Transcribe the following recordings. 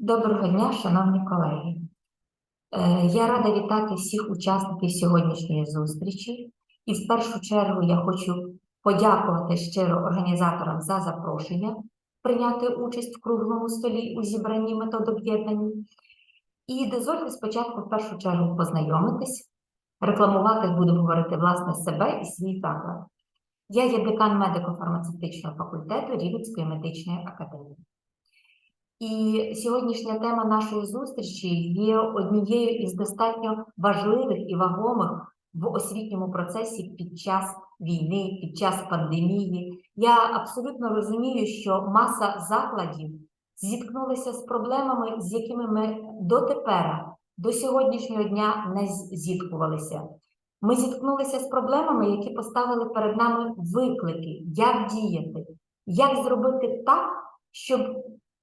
Доброго дня, шановні колеги. Е, Я рада вітати всіх учасників сьогоднішньої зустрічі. І в першу чергу я хочу подякувати щиро організаторам за запрошення прийняти участь в круглому столі у зібранні метод об'єднані. І дозвольте спочатку в першу чергу познайомитись, рекламувати буду говорити власне себе і свій заклад. Я є декан медико-фармацевтичного факультету Рівенської медичної академії. І сьогоднішня тема нашої зустрічі є однією із достатньо важливих і вагомих в освітньому процесі під час війни, під час пандемії. Я абсолютно розумію, що маса закладів зіткнулися з проблемами, з якими ми дотепер, до сьогоднішнього дня не зіткувалися. Ми зіткнулися з проблемами, які поставили перед нами виклики, як діяти, як зробити так, щоб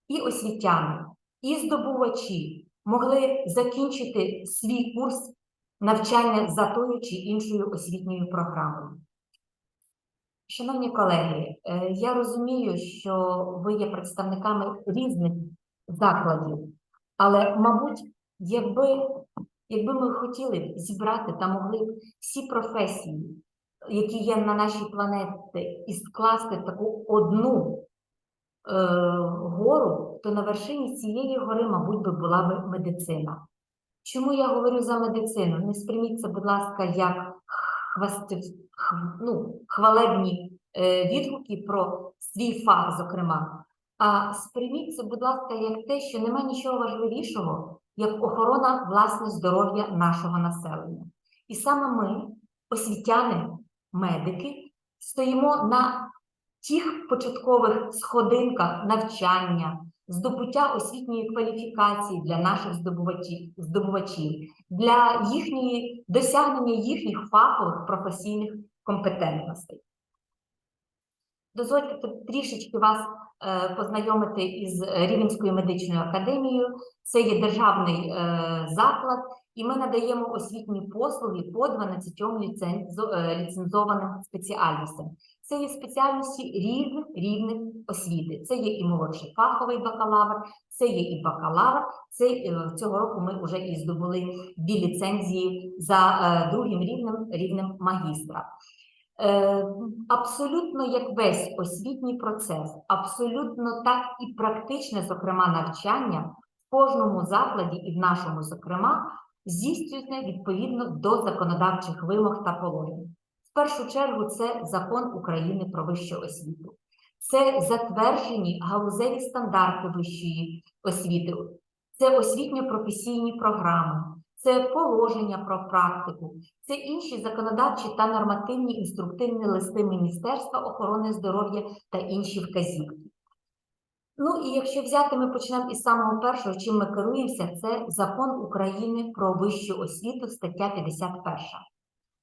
і освітяни, і здобувачі могли закінчити свій курс навчання за тою чи іншою освітньою програмою. Шановні колеги, е, я розумію, що ви є представниками різних закладів, але, мабуть, якби, якби ми хотіли зібрати та могли всі професії, які є на нашій планеті, і скласти таку одну гору, то на вершині цієї гори, мабуть, би була би медицина. Чому я говорю за медицину? Не сприйміть це, будь ласка, як хвасти, х- ну, хвалебні е, відгуки про свій фах, зокрема. А сприйміть це, будь ласка, як те, що нема нічого важливішого, як охорона власне здоров'я нашого населення. І саме ми, освітяни, медики, стоїмо на тих початкових сходинках навчання, здобуття освітньої кваліфікації для наших здобувачів, для їхньої досягнення їхніх фахових професійних компетентностей. Дозвольте трішечки вас е, познайомити із Рівненською медичною академією. Це є державний е, заклад, і ми надаємо освітні послуги по 12 ліцензо- е, ліцензованим спеціальностям. Це є спеціальності різних рівнів освіти. Це є і молодший фаховий бакалавр, це є і бакалавр. Це е, цього року ми вже і здобули дві ліцензії за е, другим рівнем рівнем магістра. Абсолютно як весь освітній процес, абсолютно так і практичне, зокрема, навчання в кожному закладі, і в нашому, зокрема, здійснюється відповідно до законодавчих вимог та положень. В першу чергу це закон України про вищу освіту. Це затверджені галузеві стандарти вищої освіти, це освітньо-професійні програми, це положення про практику, це інші законодавчі та нормативні інструктивні листи Міністерства охорони здоров'я та інші вказівки. Ну і якщо взяти, ми почнемо із самого першого, чим ми керуємося, це закон України про вищу освіту, стаття 51.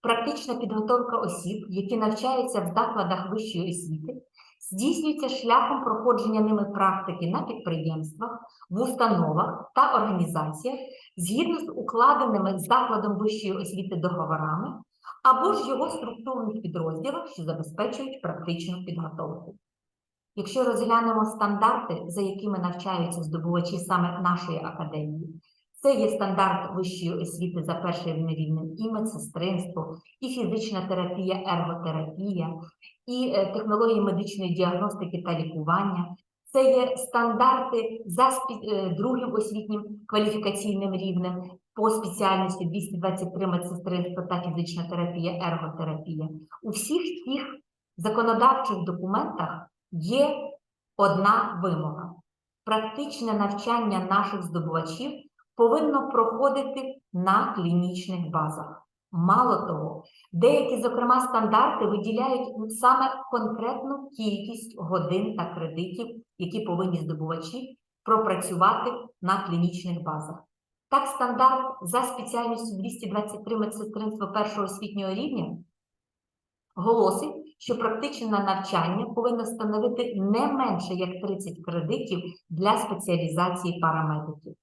Практична підготовка осіб, які навчаються в закладах вищої освіти, здійснюється шляхом проходження ними практики на підприємствах, в установах та організаціях згідно з укладеними з закладом вищої освіти договорами або ж його структурних підрозділах, що забезпечують практичну підготовку. Якщо розглянемо стандарти, за якими навчаються здобувачі саме нашої академії, це є стандарт вищої освіти за першим рівнем і медсестринство, і фізична терапія, ерготерапія, і е, технології медичної діагностики та лікування. Це є стандарти за е, другим освітнім кваліфікаційним рівнем по спеціальності 223 медсестринство та фізична терапія, ерготерапія. У всіх цих законодавчих документах є одна вимога. Практичне навчання наших здобувачів повинно проходити на клінічних базах. Мало того, деякі, зокрема, стандарти виділяють саме конкретну кількість годин та кредитів, які повинні здобувачі пропрацювати на клінічних базах. Так, стандарт за спеціальністю 223 медсестринство першого освітнього рівня голосить, що практичне навчання повинно становити не менше як 30 кредитів для спеціалізації парамедиків.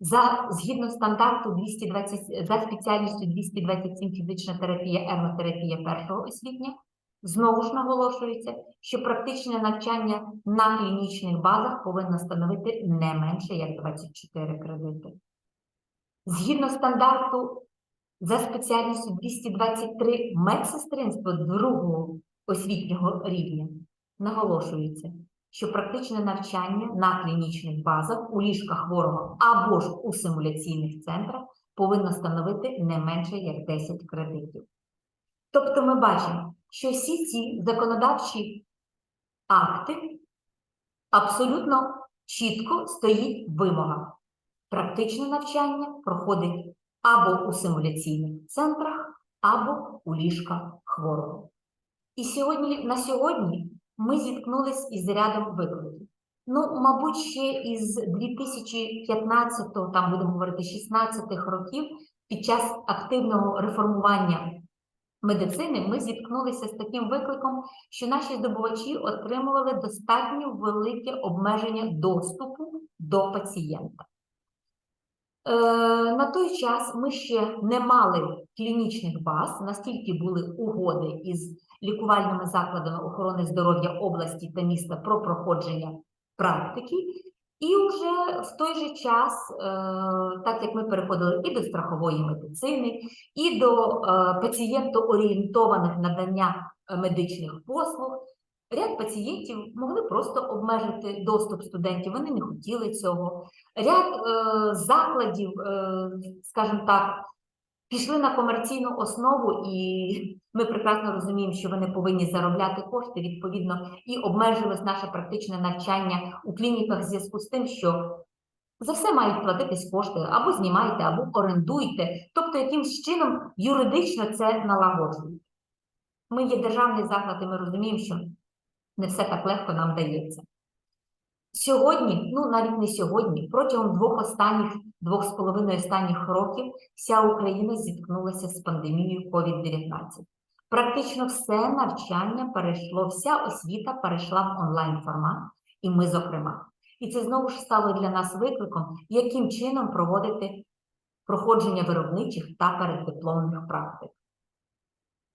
За згідно стандарту 220, за спеціальністю 227 фізична терапія, ермотерапія першого освітня, Знову ж наголошується, що практичне навчання на клінічних базах повинно становити не менше як 24 кредити. Згідно стандарту за спеціальністю 223 медсестринство другого освітнього рівня наголошується, що практичне навчання на клінічних базах у ліжках хворого або ж у симуляційних центрах повинно становити не менше як 10 кредитів. Тобто ми бачимо, що всі ці законодавчі акти абсолютно чітко стоїть вимога. Практичне навчання проходить або у симуляційних центрах, або у ліжках хворого. І сьогодні, на сьогодні ми зіткнулись із рядом викликів. Ну, мабуть, ще із 2015, там будемо говорити, 16 років, під час активного реформування медицини ми зіткнулися з таким викликом, що наші здобувачі отримували достатньо велике обмеження доступу до пацієнта. Е, на той час ми ще не мали клінічних баз, наскільки були угоди із лікувальними закладами охорони здоров'я області та міста про проходження практики. І вже в той же час, е, так як ми переходили і до страхової медицини, і до е, пацієнтоорієнтованих надання медичних послуг, ряд пацієнтів могли просто обмежити доступ студентів, вони не хотіли цього. Ряд е, закладів, е, скажімо так, пішли на комерційну основу, і ми прекрасно розуміємо, що вони повинні заробляти кошти, відповідно, і обмежилось наше практичне навчання у клініках в зв'язку з тим, що за все мають платитись кошти, або знімайте, або орендуйте, тобто якимсь чином юридично це налагоджують. Ми є державний заклад, і ми розуміємо, що не все так легко нам дається. Сьогодні, ну навіть не сьогодні, протягом двох останніх, двох з половиною останніх років вся Україна зіткнулася з пандемією COVID-19. Практично все навчання перейшло, вся освіта перейшла в онлайн формат, і ми, зокрема. І це знову ж стало для нас викликом, яким чином проводити проходження виробничих та переддипломних практик.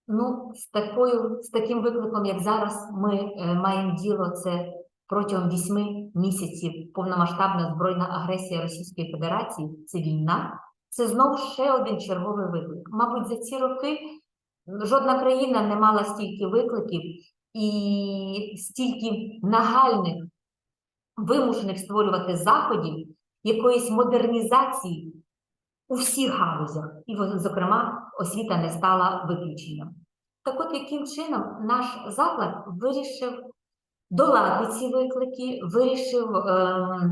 Ну, з такою, з таким викликом, як зараз ми е, маємо діло, це протягом вісьми місяців. Повномасштабна збройна агресія Російської Федерації, це війна, це знову ще один черговий виклик. Мабуть, за ці роки жодна країна не мала стільки викликів і стільки нагальних вимушених створювати заходів якоїсь модернізації у всіх галузях, і, зокрема, освіта не стала виключенням. Так от, яким чином наш заклад вирішив долати ці виклики, вирішив е,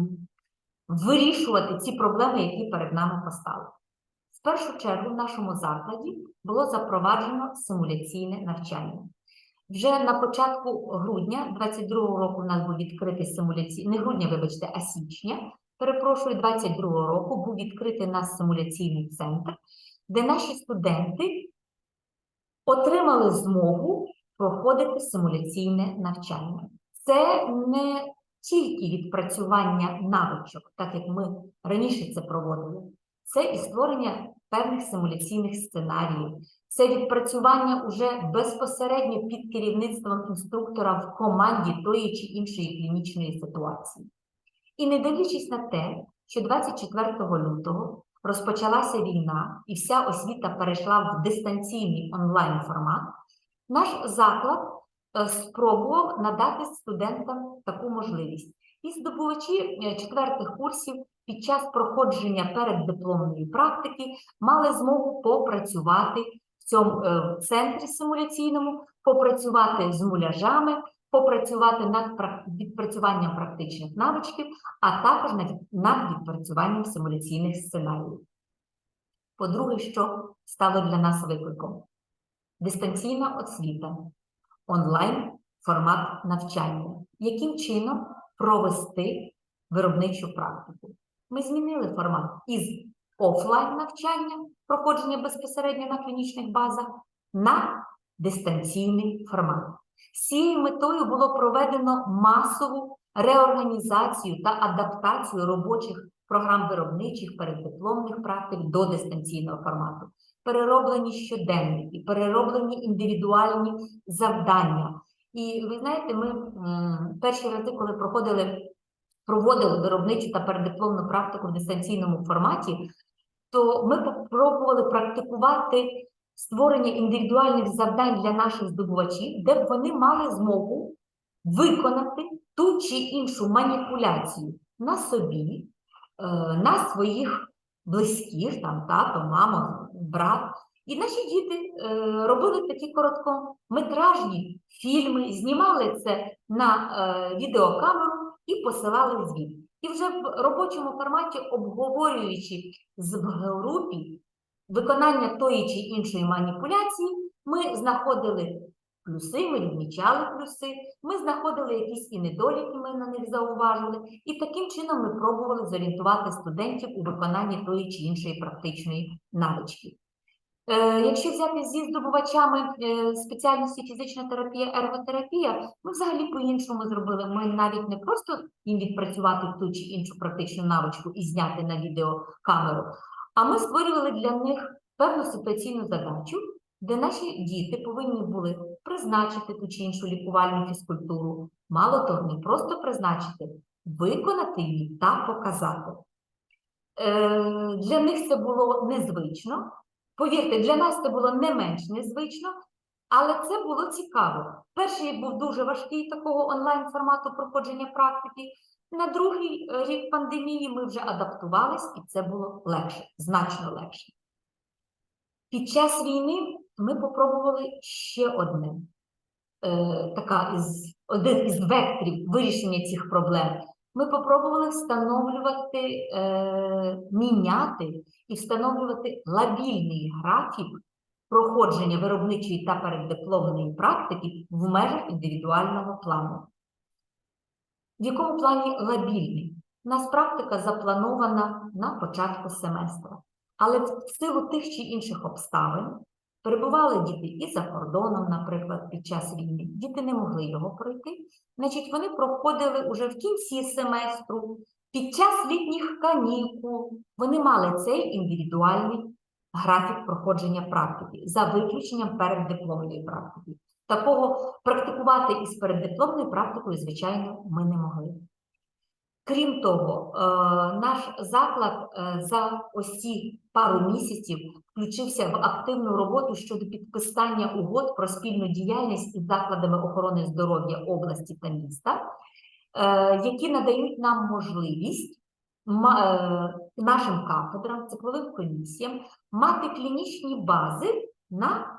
вирішувати ці проблеми, які перед нами постали. В першу чергу в нашому закладі було запроваджено симуляційне навчання. Вже на початку грудня 22-го року у нас був відкритий симуляційний, не грудня, вибачте, а січня, перепрошую, 22-го року був відкритий наш симуляційний центр, де наші студенти отримали змогу проходити симуляційне навчання. Це не тільки відпрацювання навичок, так як ми раніше це проводили, це і створення певних симуляційних сценаріїв, це відпрацювання уже безпосередньо під керівництвом інструктора в команді тої чи іншої клінічної ситуації. І не дивлячись на те, що 24 лютого розпочалася війна і вся освіта перейшла в дистанційний онлайн формат, наш заклад е, спробував надати студентам таку можливість. І здобувачі е, четвертих курсів під час проходження переддипломної практики мали змогу попрацювати в цьому е, центрі симуляційному, попрацювати з муляжами, попрацювати над відпрацюванням практичних навичків, а також над, відпрацюванням симуляційних сценаріїв. По-друге, що стало для нас викликом? Дистанційна освіта, онлайн формат навчання. Яким чином провести виробничу практику? Ми змінили формат із офлайн навчання, проходження безпосередньо на клінічних базах, на дистанційний формат. Цією метою було проведено масову реорганізацію та адаптацію робочих програм виробничих переддипломних практик до дистанційного формату. перероблені щоденники, перероблені індивідуальні завдання. І ви знаєте, ми перші рази, коли проходили, проводили виробничу та передипломну практику в дистанційному форматі, то ми попробували практикувати створення індивідуальних завдань для наших здобувачів, де б вони мали змогу виконати ту чи іншу маніпуляцію на собі, е, на своїх близьких, там тато, мама, брат. І наші діти е, робили такі короткометражні фільми, знімали це на е, відеокамеру і посилали звіт. І вже в робочому форматі, обговорюючи з в групі виконання тої чи іншої маніпуляції, ми знаходили плюси, ми відмічали плюси, ми знаходили якісь і недоліки, ми на них зауважили, і таким чином ми пробували зорієнтувати студентів у виконанні тої чи іншої практичної навички. Е, Якщо взяти зі здобувачами е, спеціальності фізична терапія, ерготерапія, ми взагалі по-іншому зробили. Ми навіть не просто їм відпрацювати ту чи іншу практичну навичку і зняти на відеокамеру, а ми створювали для них певну ситуаційну задачу, де наші діти повинні були призначити ту чи іншу лікувальну фізкультуру. Мало того, не просто призначити, виконати її та показати. Е, Для них це було незвично. Повірте, для нас це було не менш незвично, але це було цікаво. Перший був дуже важкий такого онлайн-формату проходження практики. На другий е, рік пандемії ми вже адаптувались, і це було легше, значно легше. Під час війни ми попробували ще одне, е, така із, один із векторів вирішення цих проблем. Ми попробували встановлювати, е, міняти і встановлювати лабільний графік проходження виробничої та переддипломної практики в межах індивідуального плану. В якому плані лабільний? У нас практика запланована на початку семестра, але в силу тих чи інших обставин перебували діти і за кордоном, наприклад, під час війни. Діти не могли його пройти. Значить, вони проходили уже в кінці семестру, під час літніх канікул. Вони мали цей індивідуальний графік проходження практики за виключенням переддипломної практики. Такого практикувати із переддипломною практикою, звичайно, ми не могли. Крім того, е, наш заклад е, за ось ці пару місяців включився в активну роботу щодо підписання угод про спільну діяльність із закладами охорони здоров'я області та міста, е, які надають нам можливість нашим кафедрам, цикловим комісіям мати клінічні бази на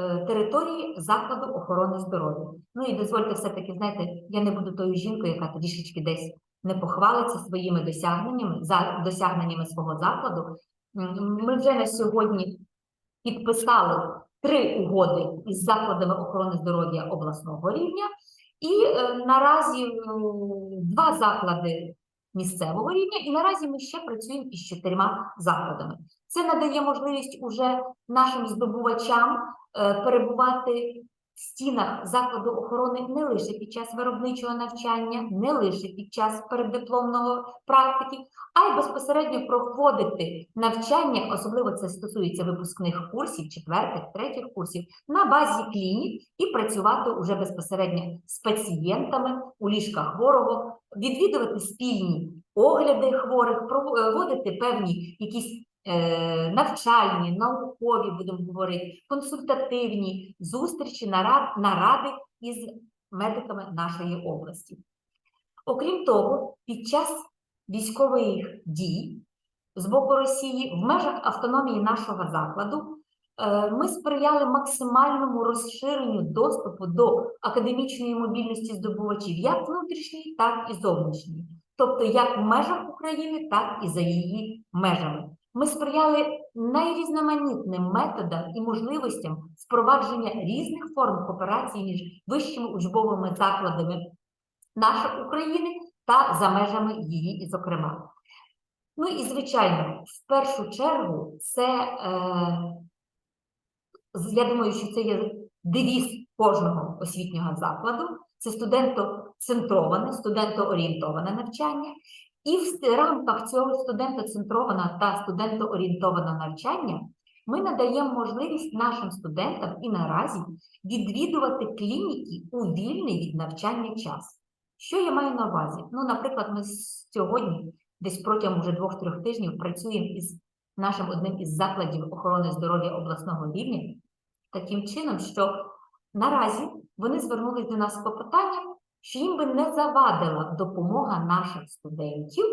території закладу охорони здоров'я. Ну і дозвольте все-таки, знаєте, я не буду тою жінкою, яка трішечки десь не похвалиться своїми досягненнями, за досягненнями свого закладу. Ми вже на сьогодні підписали три угоди із закладами охорони здоров'я обласного рівня, і е, наразі м, два заклади місцевого рівня, і наразі ми ще працюємо із чотирма закладами. Це надає можливість уже нашим здобувачам е, перебувати стінах закладу охорони не лише під час виробничого навчання, не лише під час переддипломного практики, а й безпосередньо проходити навчання, особливо це стосується випускних курсів, четвертих, третіх курсів, на базі клінік і працювати уже безпосередньо з пацієнтами у ліжках хворого, відвідувати спільні огляди хворих, проводити певні якісь е, навчальні, наукові, будемо говорити, консультативні зустрічі, нарад, наради із медиками нашої області. Окрім того, під час військових дій з боку Росії в межах автономії нашого закладу е, ми сприяли максимальному розширенню доступу до академічної мобільності здобувачів як внутрішньої, так і зовнішньої, тобто як в межах України, так і за її межами. Ми сприяли найрізноманітним методам і можливостям впровадження різних форм кооперації між вищими учбовими закладами нашої України та за межами її, зокрема. Ну і звичайно, в першу чергу, це е, я думаю, що це є девіз кожного освітнього закладу. Це студентоцентроване, студентоорієнтоване навчання. І в рамках цього студентоцентрованого та студентоорієнтованого навчання ми надаємо можливість нашим студентам і наразі відвідувати клініки у вільний від навчання час. Що я маю на увазі? Ну, наприклад, ми сьогодні, десь протягом вже двох-трьох тижнів, працюємо із нашим одним із закладів охорони здоров'я обласного рівня таким чином, що наразі вони звернулись до нас з клопотанням, що їм би не завадила допомога наших студентів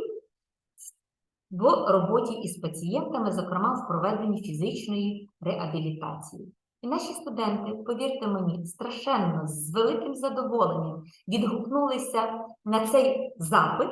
в роботі із пацієнтами, зокрема в проведенні фізичної реабілітації. І наші студенти, повірте мені, страшенно з великим задоволенням відгукнулися на цей запит.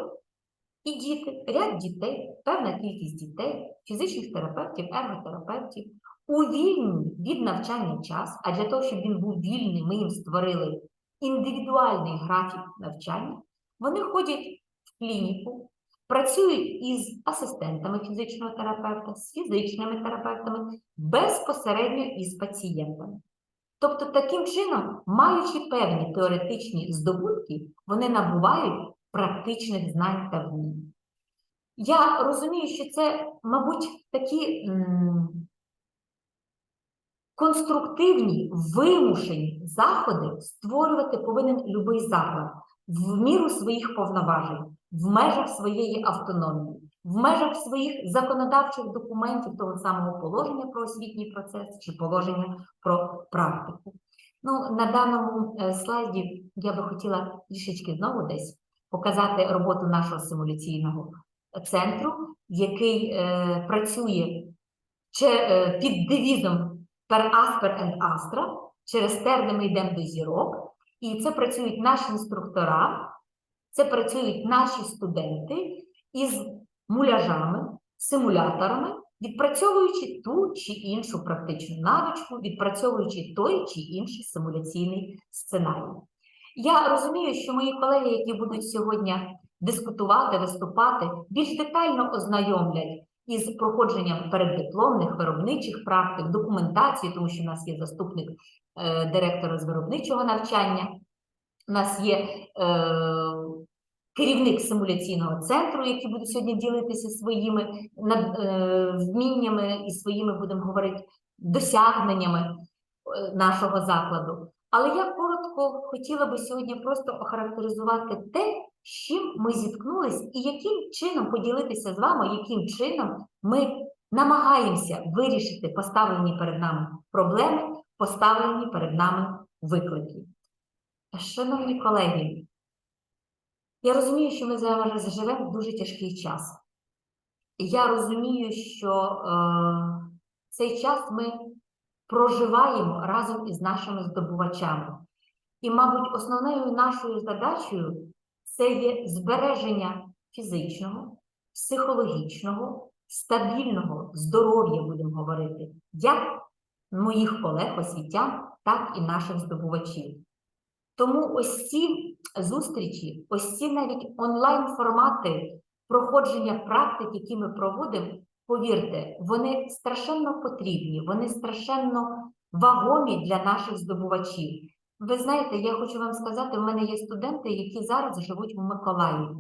І діти, ряд дітей, певна кількість дітей, фізичних терапевтів, ерготерапевтів у вільний від навчання час, а для того, щоб він був вільний, ми їм створили індивідуальний графік навчання. Вони ходять в клініку, працюють із асистентами фізичного терапевта, з фізичними терапевтами, безпосередньо із пацієнтами. Тобто, таким чином, маючи певні теоретичні здобутки, вони набувають практичних знань та вмінь. Я розумію, що це, мабуть, такі конструктивні, вимушені заходи створювати повинен любий заклад в міру своїх повноважень, в межах своєї автономії, в межах своїх законодавчих документів того самого положення про освітній процес чи положення про практику. Ну, на даному е, слайді я би хотіла трішечки знову десь показати роботу нашого симуляційного центру, який е, працює че, е, під девізом Per Asper and Astra. Через тер, де ми йдемо до зірок. І це працюють наші інструктора, це працюють наші студенти із муляжами, симуляторами, відпрацьовуючи ту чи іншу практичну навичку, відпрацьовуючи той чи інший симуляційний сценарій. Я розумію, що мої колеги, які будуть сьогодні дискутувати, виступати, більш детально ознайомлять із проходженням переддипломних виробничих практик, документації, тому що в нас є заступник е, директора з виробничого навчання, у нас є е, керівник симуляційного центру, який буде сьогодні ділитися своїми над, е, вміннями і своїми, будемо говорити, досягненнями е, нашого закладу. Але я коротко хотіла би сьогодні просто охарактеризувати те, з чим ми зіткнулись, і яким чином поділитися з вами, яким чином ми намагаємося вирішити поставлені перед нами проблеми, поставлені перед нами виклики. Шановні колеги, я розумію, що ми зараз живемо в дуже тяжкий час. Я розумію, що е, цей час ми проживаємо разом із нашими здобувачами. І, мабуть, основною нашою задачею це є збереження фізичного, психологічного, стабільного здоров'я, будемо говорити, як моїх колег освітян, так і наших здобувачів. Тому ось ці зустрічі, ось ці навіть онлайн-формати проходження практик, які ми проводимо, повірте, вони страшенно потрібні, вони страшенно вагомі для наших здобувачів. Ви знаєте, я хочу вам сказати, в мене є студенти, які зараз живуть в Миколаєві.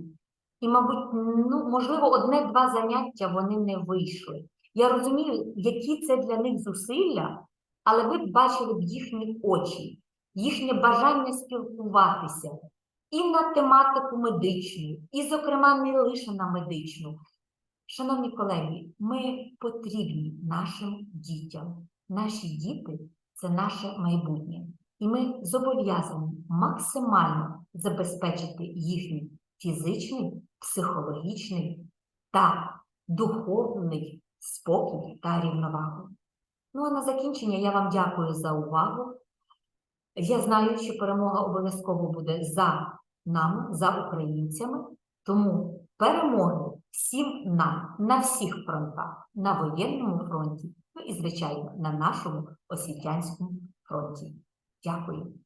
І, мабуть, ну, можливо, одне-два заняття вони не вийшли. Я розумію, які це для них зусилля, але ви б бачили б їхні очі, їхнє бажання спілкуватися і на тематику медичну, і, зокрема, не лише на медичну. Шановні колеги, ми потрібні нашим дітям. Наші діти це наше майбутнє. І ми зобов'язані максимально забезпечити їхній фізичний, психологічний та духовний спокій та рівновагу. Ну а на закінчення я вам дякую за увагу. Я знаю, що перемога обов'язково буде за нами, за українцями, тому перемоги всім нам на всіх фронтах, на воєнному фронті, ну і, звичайно, на нашому освітянському фронті. Дякую.